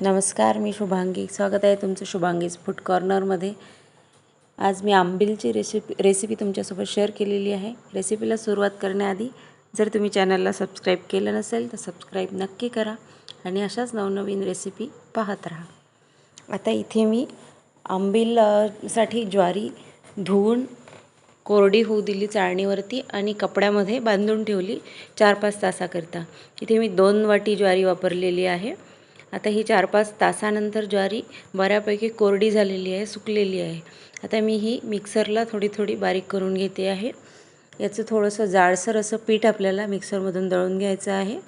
नमस्कार मी शुभांगी. स्वागत आहे तुमचं शुभांगीज फूड कॉर्नरमध्ये. आज मी आंबीलची रेसिपी रेसिपी तुमच्यासोबत शेअर केलेली आहे. रेसिपीला सुरुवात करण्याआधी जर तुम्ही चॅनलला सबस्क्राईब केलं नसेल तर सबस्क्राईब नक्की करा आणि अशाच नवनवीन रेसिपी पाहत राहा. आता इथे मी आंबीलसाठी ज्वारी धुवून कोरडी होऊ दिली चाळणीवरती आणि कपड्यामध्ये बांधून ठेवली चार पाच तासाकरता. इथे मी दोन वाटी ज्वारी वापरलेली आहे. आता ही चार पाच तासानंतर ज्वारी बऱ्यापैकी कोरडी झालेली आहे सुकलेली आहे. आता मी ही मिक्सरला थोडी थोडी बारीक करून घेते आहे. याचं थोडंसं जाडसर असं पीठ आपल्याला मिक्सरमधून दळून घ्यायचं आहे.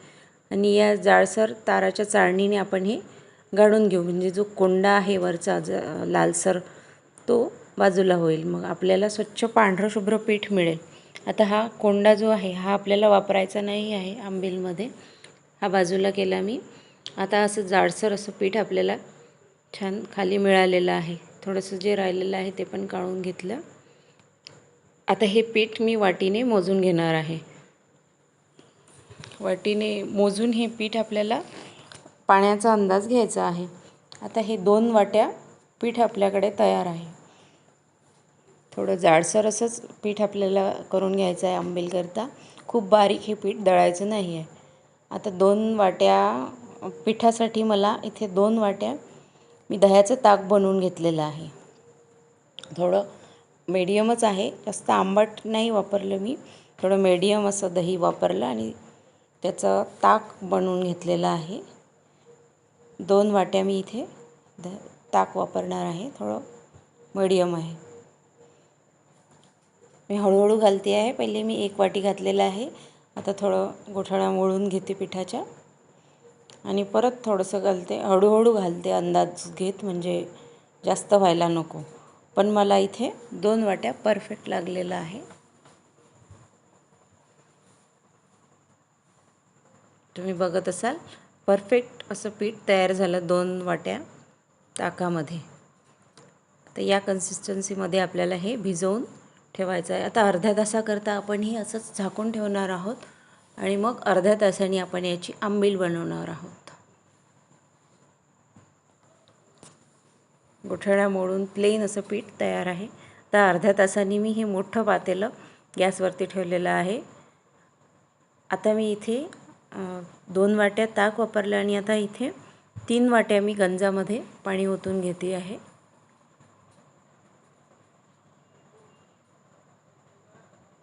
आणि या जाडसर ताराच्या चाळणीने आपण हे गाळून घेऊ. म्हणजे जो कोंडा आहे वरचा ज लालसर तो बाजूला होईल. मग आपल्याला स्वच्छ पांढरं शुभ्र पीठ मिळेल. आता हा कोंडा जो आहे हा आपल्याला वापरायचा नाही आहे आंबीलमध्ये. हा बाजूला केला मी. आता असं जाडसर असं पीठ आपल्याला छान खाली मिळालेलं आहे. थोडंसं जे राहिलेलं आहे ते पण काढून घेतलं. आता हे पीठ मी वाटीने मोजून घेणार आहे. वाटीने मोजून हे पीठ आपल्याला पाण्याचा अंदाज घ्यायचा आहे. आता हे दोन वाट्या पीठ आपल्याकडे तयार आहे. थोडं जाडसर असंच पीठ आपल्याला करून घ्यायचं आहे आंबेलकरता. खूप बारीक हे पीठ दळायचं नाही आहे आता दोन वाट्या पिठासाठी मला इथे दोन वाट्या मी दह्याचं ताक बनवून घेतलेलं आहे. थोडं मीडियमच आहे. जास्त आंबट नाही वापरलं मी. थोडं मीडियम असं दही वापरलं आणि त्याचं ताक बनवून घेतलेलं आहे. दोन वाट्या मी इथे द ताक वापरणार आहे. थोडं मीडियम आहे. मी हळूहळू घालते आहे. पहिले मी एक वाटी घातलेलं आहे. आता थोडं गोठळा मोळून घेते पिठाच्या. आणि परत थोडंसं घालते हळूहळू घालते अंदाज घेत म्हणजे जास्त व्हायला नको. पण मला इथे दोन वाट्या परफेक्ट लागलेलं आहे. तुम्ही बघत असाल परफेक्ट असं पीठ तयार झालं दोन वाट्या ताकामध्ये. तर या कन्सिस्टन्सीमध्ये आपल्याला हे भिजवून ठेवायचं आहे. आता अर्ध्या तासाकरता आपण ही असंच झाकून ठेवणार आहोत. आणि मग अर्ध्या तासाने आपण याची आंबील बनवणार आहोत. गोठळ्या मोडून प्लेन असं पीठ तयार आहे. तर अर्ध्या तासाने मी हे मोठं पातेलं गॅसवरती ठेवलेलं आहे. आता मी इथे दोन वाट्या ताक वापरलं आणि आता इथे तीन वाट्या मी गंजामध्ये पाणी ओतून घेते आहे.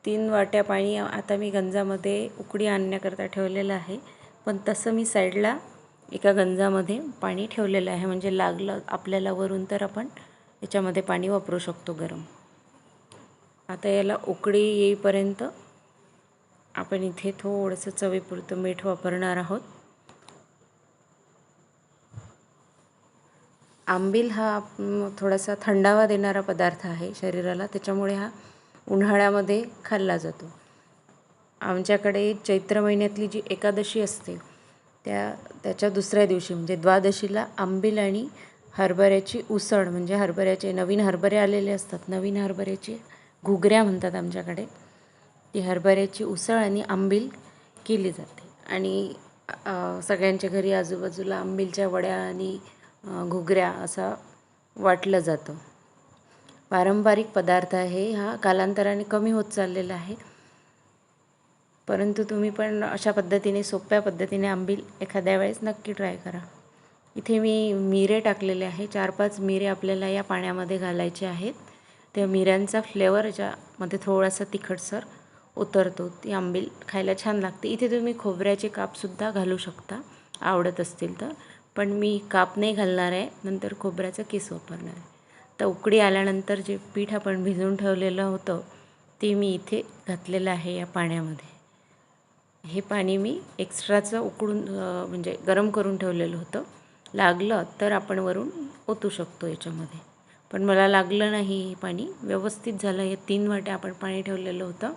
तीन वाट्या पाणी आता मी गंजामध्ये उकडी आणण्याकरता ठेवलेलं आहे. पण तसं मी साईडला एका गंजामध्ये पाणी ठेवलेलं आहे. म्हणजे लागलं आपल्याला वरून तर आपण याच्यामध्ये पाणी वापरू शकतो गरम. आता याला उकडी येईपर्यंत आपण इथे थोडंसं चवीपुरतं मीठ वापरणार आहोत. आंबील हा थोडासा थंडावा देणारा पदार्थ आहे शरीराला. त्याच्यामुळे हा उन्हाळ्यामध्ये खाल्ला जातो. आमच्याकडे चैत्र महिन्यातली जी एकादशी असते त्या त्याच्या दुसऱ्या दिवशी म्हणजे द्वादशीला आंबील आणि हरभऱ्याची उसळ म्हणजे हरभऱ्याचे नवीन हरभरे आलेले असतात नवीन हरभऱ्याची घुगऱ्या म्हणतात आमच्याकडे ती हरभऱ्याची उसळ आणि आंबील केली जाते. आणि सगळ्यांच्या घरी आजूबाजूला आंबीलच्या वड्या आणि घुगऱ्या असं वाटलं जातं. पारंपरिक पदार्थ आहे. हा कालांतराने कमी होत चाललेला आहे. परंतु तुम्ही पण अशा पद्धतीने सोप्या पद्धतीने आंबील एखाद्या वेळेस नक्की ट्राय करा. इथे मी मिरे टाकलेले आहे. चार पाच मिरे आपल्याला या पाण्यामध्ये घालायचे आहेत. त्या मिऱ्यांचा फ्लेवर याच्यामध्ये थोडासा तिखटसर उतरतो. ती आंबील खायला छान लागते. इथे तुम्ही खोबऱ्याचे कापसुद्धा घालू शकता. आवडत असतील तर. पण मी काप नाही घालणार आहे. नंतर खोबऱ्याचा केस वापरणार आहे. तर उकडी आल्यानंतर जे पीठ आपण भिजवून ठेवलेलं होतं ते मी इथे घातलेलं आहे या पाण्यामध्ये. हे पाणी मी एक्स्ट्राचं उकडून म्हणजे गरम करून ठेवलेलं होतं. लागलं तर आपण वरून ओतू शकतो याच्यामध्ये. पण मला लागलं नाही हे पाणी. व्यवस्थित झालं. हे तीन वाट्या आपण पाणी ठेवलेलं होतं.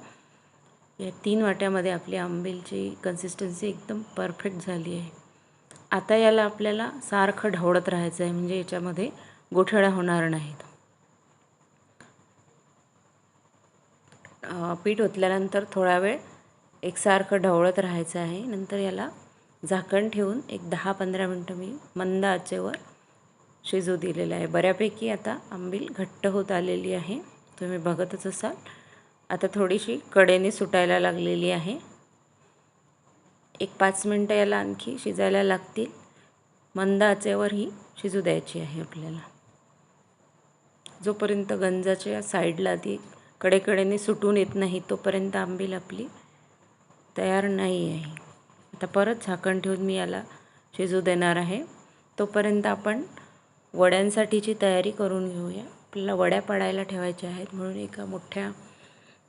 या तीन वाट्यामध्ये आपली आंबीलची कन्सिस्टन्सी एकदम परफेक्ट झाली आहे. आता याला आपल्याला सारखं ढवळत राहायचं आहे. म्हणजे याच्यामध्ये गोठळ्या होणार नाहीत. पीठ ओतल्यानंतर थोडा वेळ एकसारखं ढवळत राहायचं आहे. नंतर याला झाकण ठेवून एक दहा पंधरा मिनटं मी मंद आचेवर शिजू दिलेलं आहे. बऱ्यापैकी आता आंबील घट्ट होत आलेली आहे. तुम्ही बघतच असाल. आता थोडीशी कडेने सुटायला लागलेली आहे. एक पाच मिनटं याला आणखी शिजायला लागतील. मंद आचेवर ही शिजू द्यायची आहे आपल्याला. जोपर्यंत गंजाच्या साईडला ती कडेकडेने सुटून येत नाही तोपर्यंत आंबील आपली तयार नाही आहे. आता परत झाकण ठेवून मी याला शिजू देणार आहे. तोपर्यंत आपण वड्यांसाठीची तयारी करून घेऊया. आपल्याला वड्या पडायला ठेवायच्या आहेत म्हणून एका मोठ्या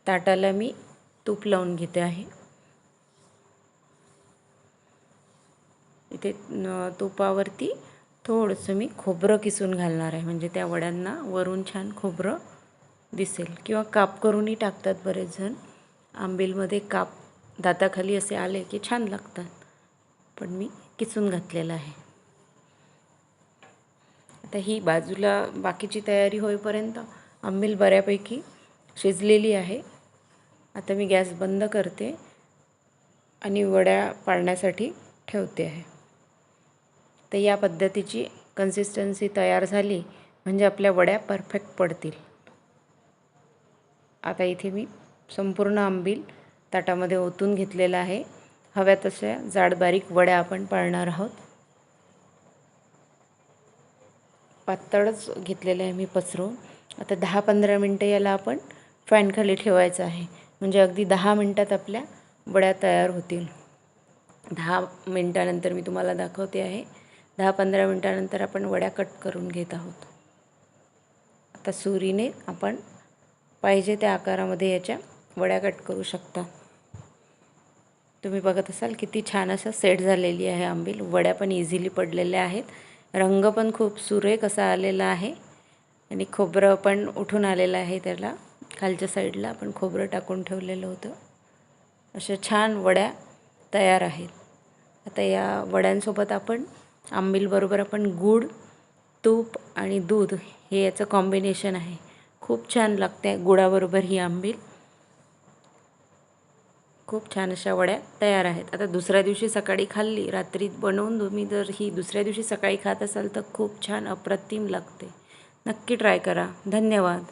ताटाला मी तूप लावून घेते आहे. इथे तुपावरती थोडंसं मी खोबरं किसून घालणार आहे. म्हणजे त्या वड्यांना वरून छान खोबरं दिसेल. किंवा काप करूनही टाकतात बरेच जण आंबीलमध्ये काप दाताखाली असे आले की छान लागतात. पण मी किसून घातलेलं आहे. आता ही बाजूला बाकीची तयारी होईपर्यंत आंबील बऱ्यापैकी शिजलेली आहे. आता मी गॅस बंद करते आणि वड्या पाळण्यासाठी ठेवते आहे. तर या पद्धतीची कन्सिस्टन्सी तयार झाली. म्हणजे आपल्या वड्या परफेक्ट पडतील. आता इथे मी संपूर्ण आंबील ताटामध्ये ओतून घेतलेला आहे. हव्या तशा जाड बारीक वड्या आपण पाळणार आहोत. पातळच घेतलेलं आहे मी पसरून आता दहा पंधरा मिनटं याला आपण फॅनखाली ठेवायचं आहे. म्हणजे अगदी दहा मिनटात आपल्या वड्या तयार होतील. दहा मिनटानंतर मी तुम्हाला दाखवते आहे. दहा पंधरा मिनटानंतर आपण वड्या कट करून घेत आहोत. आता सुरीने आपण पाहिजे त्या आकारामध्ये याच्या वड्या कट करू शकता. तुम्ही बघत असाल किती छान असं सेट झालेली आहे आंबील. वड्या पण इझिली पडलेल्या आहेत. रंग पण खूप सुरेख असा आलेला आहे आणि खोबरं पण उठून आलेलं आहे त्याला. खालच्या साईडला आपण खोबरं टाकून ठेवलेलं होतं. अशा छान वड्या तयार आहेत. आता या वड्यांसोबत आपण आंबीलबरोबर आपण गूळ तूप आणि दूध हे याचं कॉम्बिनेशन आहे. खूप छान लागते गुळाबरोबर ही आंबील. खूप छान अशा वड्या तयार आहेत. आता दुसऱ्या दिवशी सकाळी खाल्ली रात्री बनवून तुम्ही जर ही दुसऱ्या दिवशी सकाळी खात असाल तर खूप छान अप्रतिम लागते. नक्की ट्राय करा. धन्यवाद.